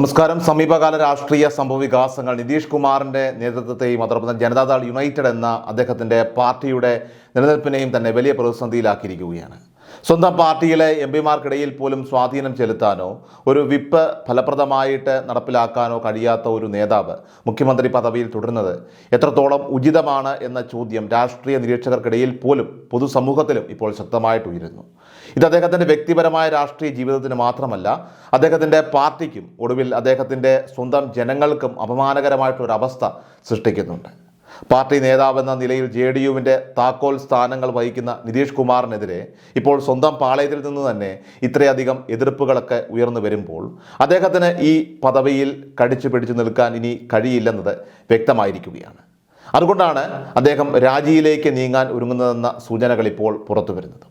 നമസ്കാരം. സമീപകാല രാഷ്ട്രീയ സംഭവ വികാസങ്ങൾ നിതീഷ് കുമാറിന്റെ നേതൃത്വത്തെയും അതോടൊപ്പം ജനതാദൾ യുണൈറ്റഡ് എന്ന അദ്ദേഹത്തിന്റെ പാർട്ടിയുടെ നിലനിൽപ്പിനെയും തന്നെ വലിയ പ്രതിസന്ധിയിലാക്കിയിരിക്കുകയാണ്. സ്വന്തം പാർട്ടിയിലെ എം പിമാർക്കിടയിൽ പോലും സ്വാധീനം ചെലുത്താനോ ഒരു വിപ്പ് ഫലപ്രദമായിട്ട് നടപ്പിലാക്കാനോ കഴിയാത്ത ഒരു നേതാവ് മുഖ്യമന്ത്രി പദവിയിൽ തുടരുന്നത് എത്രത്തോളം ഉചിതമാണ് എന്ന ചോദ്യം രാഷ്ട്രീയ നിരീക്ഷകർക്കിടയിൽ പോലും പൊതുസമൂഹത്തിലും ഇപ്പോൾ ശക്തമായിട്ട് ഉയരുന്നു ഇത് അദ്ദേഹത്തിന്റെ വ്യക്തിപരമായ രാഷ്ട്രീയ ജീവിതത്തിന് മാത്രമല്ല അദ്ദേഹത്തിന്റെ പാർട്ടിക്കും ഒടുവിൽ അദ്ദേഹത്തിന്റെ സ്വന്തം ജനങ്ങൾക്കും അപമാനകരമായിട്ടൊരവസ്ഥ സൃഷ്ടിക്കുന്നുണ്ട്. പാർട്ടി നേതാവെന്ന നിലയിൽ ജെ ഡി യുവിന്റെ താക്കോൽ സ്ഥാനങ്ങൾ വഹിക്കുന്ന നിതീഷ് കുമാറിനെതിരെ ഇപ്പോൾ സ്വന്തം പാളയത്തിൽ നിന്ന് തന്നെ ഇത്രയധികം എതിർപ്പുകളൊക്കെ ഉയർന്നു വരുമ്പോൾ അദ്ദേഹത്തിന് ഈ പദവിയിൽ കടിച്ചു പിടിച്ചു നിൽക്കാൻ ഇനി കഴിയില്ലെന്നത് വ്യക്തമായിരിക്കുകയാണ്. അതുകൊണ്ടാണ് അദ്ദേഹം രാജിയിലേക്ക് നീങ്ങാൻ ഒരുങ്ങുന്നതെന്ന സൂചനകൾ ഇപ്പോൾ പുറത്തു വരുന്നത്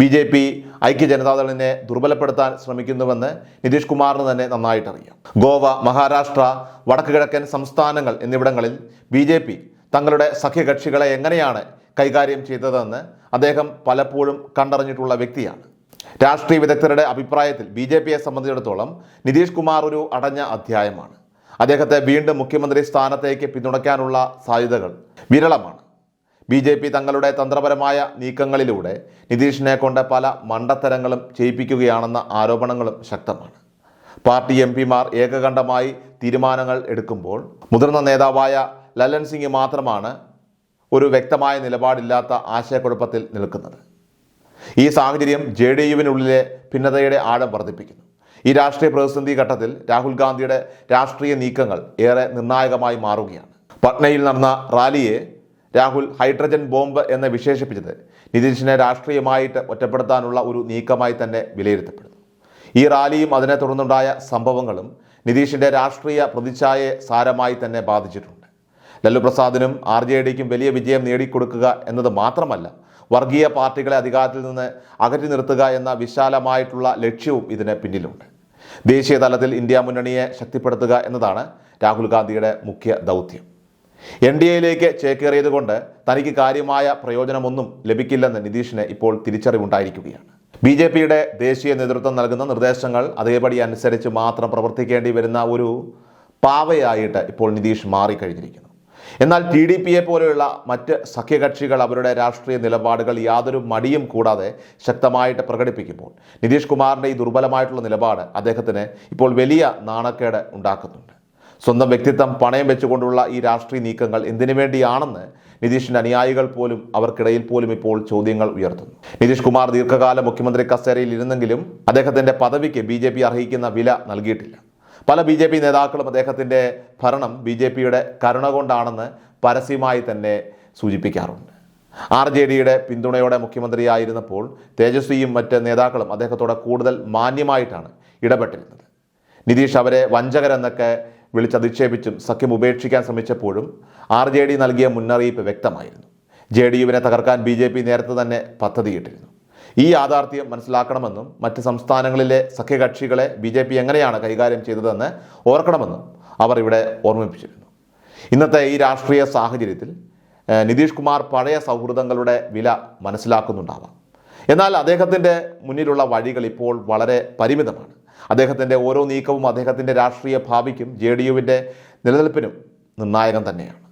ബി ജെ പി ഐക്യ ജനതാദളിനെ ദുർബലപ്പെടുത്താൻ ശ്രമിക്കുന്നുവെന്ന് നിതീഷ് കുമാറിന് തന്നെ നന്നായിട്ടറിയാം. ഗോവ മഹാരാഷ്ട്ര വടക്ക് കിഴക്കൻ സംസ്ഥാനങ്ങൾ എന്നിവിടങ്ങളിൽ ബി ജെ പി തങ്ങളുടെ സഖ്യകക്ഷികളെ എങ്ങനെയാണ് കൈകാര്യം ചെയ്തതെന്ന് അദ്ദേഹം പലപ്പോഴും കണ്ടറിഞ്ഞിട്ടുള്ള വ്യക്തിയാണ്. രാഷ്ട്രീയ വിദഗ്ധരുടെ അഭിപ്രായത്തിൽ ബി ജെ പിയെ സംബന്ധിച്ചിടത്തോളം നിതീഷ് കുമാർ ഒരു അടഞ്ഞ അധ്യായമാണ്. അദ്ദേഹത്തെ വീണ്ടും മുഖ്യമന്ത്രി സ്ഥാനത്തേക്ക് പിന്തുണയ്ക്കാനുള്ള സാധ്യതകൾ വിരളമാണ്. ബി ജെ പി തങ്ങളുടെ തന്ത്രപരമായ നീക്കങ്ങളിലൂടെ നിതീഷിനെ കൊണ്ട് പല മണ്ടത്തരങ്ങളും ചെയ്യിപ്പിക്കുകയാണെന്ന ആരോപണങ്ങളും ശക്തമാണ്. പാർട്ടി എം പിമാർ ഏകകണ്ഠമായി തീരുമാനങ്ങൾ എടുക്കുമ്പോൾ മുതിർന്ന നേതാവായ ലല്ലൻ സിംഗ് മാത്രമാണ് ഒരു വ്യക്തമായ നിലപാടില്ലാത്ത ആശയക്കുഴപ്പത്തിൽ നിൽക്കുന്നത്. ഈ സാഹചര്യം ജെ ഡി യുവിനുള്ളിലെ ഭിന്നതയുടെ ആഴം വർദ്ധിപ്പിക്കുന്നു. ഈ രാഷ്ട്രീയ പ്രതിസന്ധി ഘട്ടത്തിൽ രാഹുൽ ഗാന്ധിയുടെ രാഷ്ട്രീയ നീക്കങ്ങൾ ഏറെ നിർണായകമായി മാറുകയാണ്. പട്നയിൽ നടന്ന റാലിയെ രാഹുൽ ഹൈഡ്രജൻ ബോംബ് എന്ന് വിശേഷിപ്പിച്ചത് നിതീഷിനെ രാഷ്ട്രീയമായിട്ട് ഒറ്റപ്പെടുത്താനുള്ള ഒരു നീക്കമായി തന്നെ വിലയിരുത്തപ്പെടുന്നു. ഈ റാലിയും അതിനെ തുടർന്നുണ്ടായ സംഭവങ്ങളും നിതീഷിന്റെ രാഷ്ട്രീയ പ്രതിച്ഛായയെ സാരമായി തന്നെ ബാധിച്ചിട്ടുണ്ട്. ലല്ലു പ്രസാദിനും ആർ ജെ ഡിക്കും വലിയ വിജയം നേടിക്കൊടുക്കുക എന്നത് മാത്രമല്ല വർഗീയ പാർട്ടികളെ അധികാരത്തിൽ നിന്ന് അകറ്റി നിർത്തുക എന്ന വിശാലമായിട്ടുള്ള ലക്ഷ്യവും ഇതിന് പിന്നിലുണ്ട്. ദേശീയ തലത്തിൽ ഇന്ത്യ മുന്നണിയെ ശക്തിപ്പെടുത്തുക എന്നതാണ് രാഹുൽ ഗാന്ധിയുടെ മുഖ്യ ദൗത്യം. എൻ ഡി എയിലേക്ക് ചേക്കേറിയത് കൊണ്ട് തനിക്ക് കാര്യമായ പ്രയോജനമൊന്നും ലഭിക്കില്ലെന്ന് നിതീഷിന് ഇപ്പോൾ തിരിച്ചറിവുണ്ടായിരിക്കുകയാണ്. ബി ജെ പിയുടെ ദേശീയ നേതൃത്വം നൽകുന്ന നിർദ്ദേശങ്ങൾ അതേപടി അനുസരിച്ച് മാത്രം പ്രവർത്തിക്കേണ്ടി വരുന്ന ഒരു പാവയായിട്ട് ഇപ്പോൾ നിതീഷ് മാറിക്കഴിഞ്ഞിരിക്കുന്നു. എന്നാൽ ടി ഡി പിയെ പോലെയുള്ള മറ്റ് സഖ്യകക്ഷികൾ അവരുടെ രാഷ്ട്രീയ നിലപാടുകൾ യാതൊരു മടിയും കൂടാതെ ശക്തമായിട്ട് പ്രകടിപ്പിക്കുമ്പോൾ നിതീഷ് കുമാറിന്റെ ഈ ദുർബലമായിട്ടുള്ള നിലപാട് അദ്ദേഹത്തിന് ഇപ്പോൾ വലിയ നാണക്കേട് ഉണ്ടാക്കുന്നുണ്ട്. സ്വന്തം വ്യക്തിത്വം പണയം വെച്ചുകൊണ്ടുള്ള ഈ രാഷ്ട്രീയ നീക്കങ്ങൾ എന്തിനു വേണ്ടിയാണെന്ന് നിതീഷിന്റെ അനുയായികൾ പോലും അവർക്കിടയിൽ പോലും ഇപ്പോൾ ചോദ്യങ്ങൾ ഉയർത്തുന്നു. നിതീഷ് കുമാർ ദീർഘകാലം മുഖ്യമന്ത്രി കസേരയിൽ ഇരുന്നെങ്കിലും അദ്ദേഹത്തിന്റെ പദവിക്ക് ബി ജെ പി അർഹിക്കുന്ന വില നൽകിയിട്ടില്ല. പല ബി ജെ പി നേതാക്കളും അദ്ദേഹത്തിന്റെ ഭരണം ബി ജെ പിയുടെ കരുണ കൊണ്ടാണെന്ന് പരസ്യമായി തന്നെ സൂചിപ്പിക്കാറുണ്ട്. ആർ ജെ ഡിയുടെ പിന്തുണയോടെ മുഖ്യമന്ത്രിയായിരുന്നപ്പോൾ തേജസ്വിയും മറ്റ് നേതാക്കളും അദ്ദേഹത്തോടെ കൂടുതൽ മാന്യമായിട്ടാണ് ഇടപെട്ടിരുന്നത്. നിതീഷ് അവരെ വഞ്ചകരെന്നൊക്കെ വിളിച്ചധിക്ഷേപിച്ചും സഖ്യം ഉപേക്ഷിക്കാൻ ശ്രമിച്ചപ്പോഴും ആർ ജെ ഡി നൽകിയ മുന്നറിയിപ്പ് വ്യക്തമായിരുന്നു. ജെ ഡി യുവിനെ തകർക്കാൻ ബി ജെ പി നേരത്തെ തന്നെ പദ്ധതിയിട്ടിരുന്നു. ഈ യാഥാർത്ഥ്യം മനസ്സിലാക്കണമെന്നും മറ്റ് സംസ്ഥാനങ്ങളിലെ സഖ്യകക്ഷികളെ ബി ജെ പി എങ്ങനെയാണ് കൈകാര്യം ചെയ്തതെന്ന് ഓർക്കണമെന്നും അവർ ഇവിടെ ഓർമ്മിപ്പിച്ചിരുന്നു. ഇന്നത്തെ ഈ രാഷ്ട്രീയ സാഹചര്യത്തിൽ നിതീഷ് കുമാർ പഴയ സൗഹൃദങ്ങളുടെ വില മനസ്സിലാക്കുന്നുണ്ടാവാം. എന്നാൽ അദ്ദേഹത്തിന്റെ മുന്നിലുള്ള വഴികൾ ഇപ്പോൾ വളരെ പരിമിതമാണ്. അദ്ദേഹത്തിന്റെ ഓരോ നീക്കവും അദ്ദേഹത്തിന്റെ രാഷ്ട്രീയ ഭാവിക്കും ജെ ഡി യുവിന്റെ നിലനിൽപ്പിനും നിർണായകം തന്നെയാണ്.